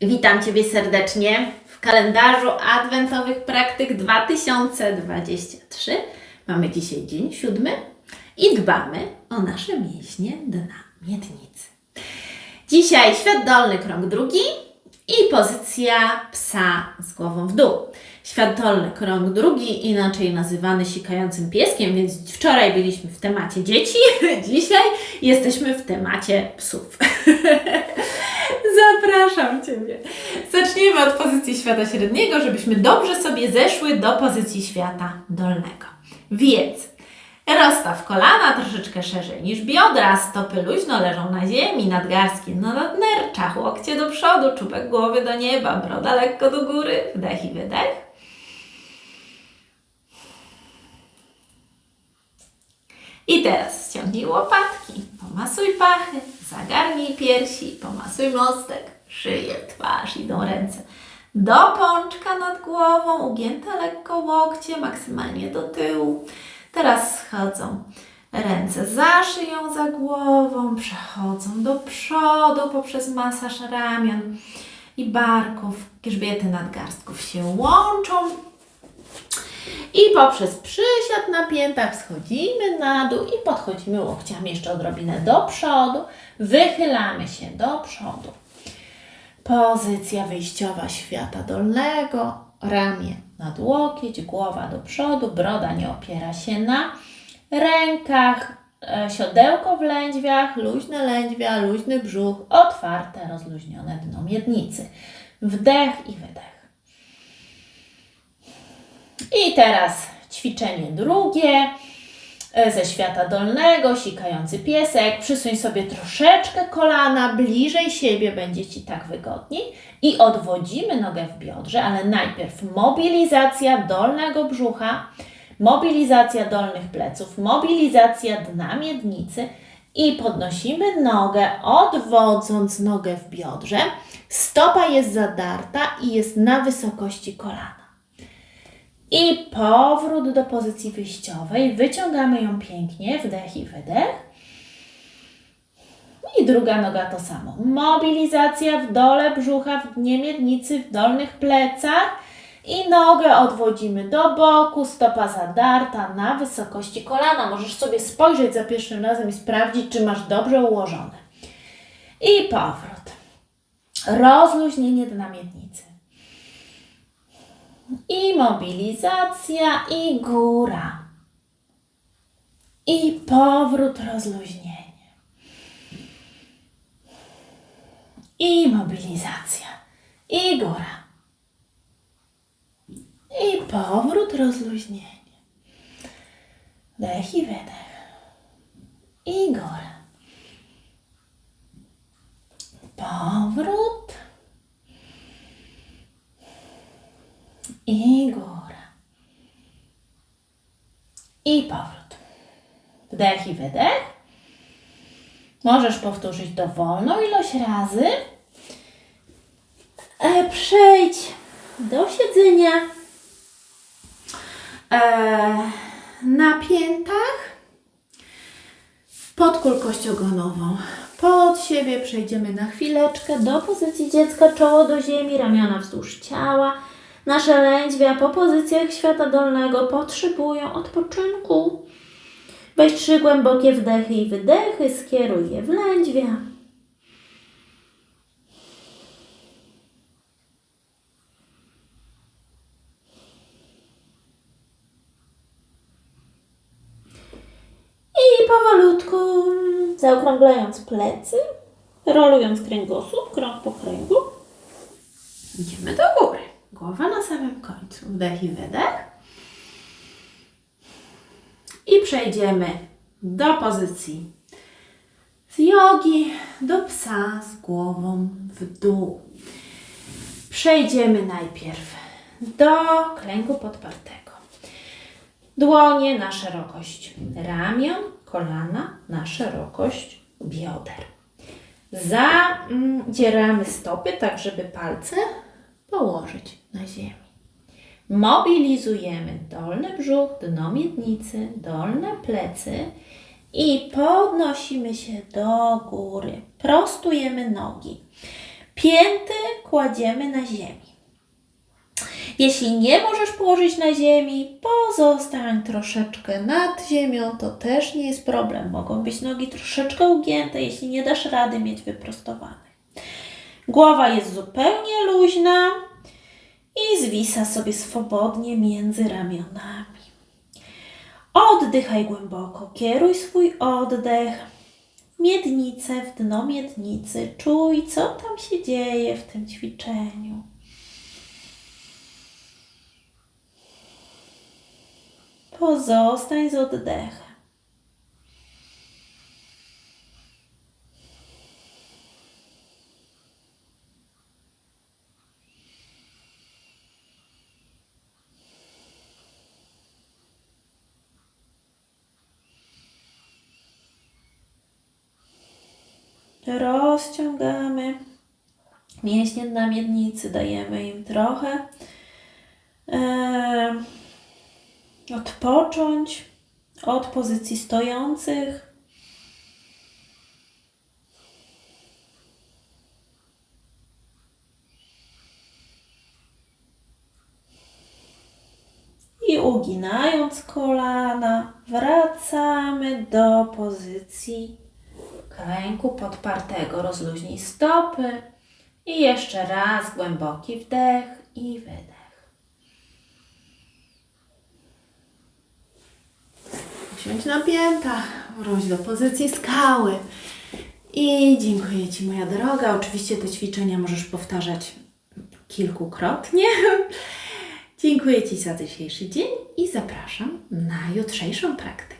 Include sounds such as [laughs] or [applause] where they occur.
Witam Ciebie serdecznie w kalendarzu adwentowych praktyk 2023. Mamy dzisiaj dzień siódmy i dbamy o nasze mięśnie dna miednicy. Dzisiaj świat dolny, krąg drugi i pozycja psa z głową w dół. Świat dolny, krąg drugi, inaczej nazywany sikającym pieskiem, więc wczoraj byliśmy w temacie dzieci, [laughs] dzisiaj jesteśmy w temacie psów. [laughs] Zapraszam Ciebie. Zaczniemy od pozycji świata średniego, żebyśmy dobrze sobie zeszły do pozycji świata dolnego. Więc rozstaw kolana troszeczkę szerzej niż biodra, stopy luźno leżą na ziemi, nadgarstki na nadnerczach, łokcie do przodu, czubek głowy do nieba, broda lekko do góry, wdech i wydech. I teraz ściągnij łopatki, pomasuj pachy, zagarnij piersi, pomasuj mostek, szyję, twarz, idą ręce. Do pączka nad głową, ugięte lekko łokcie, maksymalnie do tyłu. Teraz schodzą ręce za szyją, za głową, przechodzą do przodu poprzez masaż ramion i barków. Grzbiety nadgarstków się łączą. I poprzez przysiad na piętach schodzimy na dół i podchodzimy łokciami jeszcze odrobinę do przodu. Wychylamy się do przodu. Pozycja wyjściowa świata dolnego. Ramię nad łokieć, głowa do przodu, broda nie opiera się na rękach, e, siodełko w lędźwiach, luźne lędźwia, luźny brzuch, otwarte, rozluźnione dno miednicy. Wdech i wydech. I teraz ćwiczenie drugie e, ze świata dolnego, sikający piesek. Przysuń sobie troszeczkę kolana bliżej siebie, będzie Ci tak wygodniej. I odwodzimy nogę w biodrze, ale najpierw mobilizacja dolnego brzucha, mobilizacja dolnych pleców, mobilizacja dna miednicy i podnosimy nogę, odwodząc nogę w biodrze. Stopa jest zadarta i jest na wysokości kolana. I powrót do pozycji wyjściowej. Wyciągamy ją pięknie, wdech i wydech. I druga noga to samo. Mobilizacja w dole brzucha, w dnie miednicy, w dolnych plecach. I nogę odwodzimy do boku, stopa zadarta na wysokości kolana. Możesz sobie spojrzeć za pierwszym razem i sprawdzić, czy masz dobrze ułożone. I powrót. Rozluźnienie dna miednicy. I mobilizacja, i góra. I powrót, rozluźnienie. I mobilizacja, i góra. I powrót, rozluźnienie. Wdech i wydech. I góra. Powrót. I góra. I powrót. Wdech i wydech. Możesz powtórzyć dowolną ilość razy. E, przejdź do siedzenia e, na piętach pod kulkość ogonową. Pod siebie przejdziemy na chwileczkę do pozycji dziecka, czoło do ziemi, ramiona wzdłuż ciała. Nasze lędźwia po pozycjach świata dolnego potrzebują odpoczynku. Weź trzy głębokie wdechy i wydechy, skieruj je w lędźwia. I powolutku, zaokrąglając plecy, rolując kręgosłup, krąg po kręgu, idziemy do góry. Głowa na samym końcu. Wdech i wydech. I przejdziemy do pozycji z jogi, do psa z głową w dół. Przejdziemy najpierw do kręgu podpartego. Dłonie na szerokość ramion, kolana na szerokość bioder. Zadzieramy stopy tak, żeby palce położyć na ziemi. Mobilizujemy dolny brzuch, dno miednicy, dolne plecy i podnosimy się do góry. Prostujemy nogi. Pięty kładziemy na ziemi. Jeśli nie możesz położyć na ziemi, pozostań troszeczkę nad ziemią, to też nie jest problem. Mogą być nogi troszeczkę ugięte, jeśli nie dasz rady mieć wyprostowane. Głowa jest zupełnie luźna i zwisa sobie swobodnie między ramionami. Oddychaj głęboko, kieruj swój oddech w miednicę, w dno miednicy. Czuj, co tam się dzieje w tym ćwiczeniu. Pozostań z oddechem. Rozciągamy mięśnie na miednicy, dajemy im trochę em, odpocząć od pozycji stojących. I uginając kolana, wracamy do pozycji kręgu podpartego. Rozluźnij stopy i jeszcze raz głęboki wdech i wydech. Usiądź na piętach, wróć do pozycji skały. I dziękuję Ci, moja droga. Oczywiście te ćwiczenia możesz powtarzać kilkukrotnie. [laughs] dziękuję Ci za dzisiejszy dzień i zapraszam na jutrzejszą praktykę.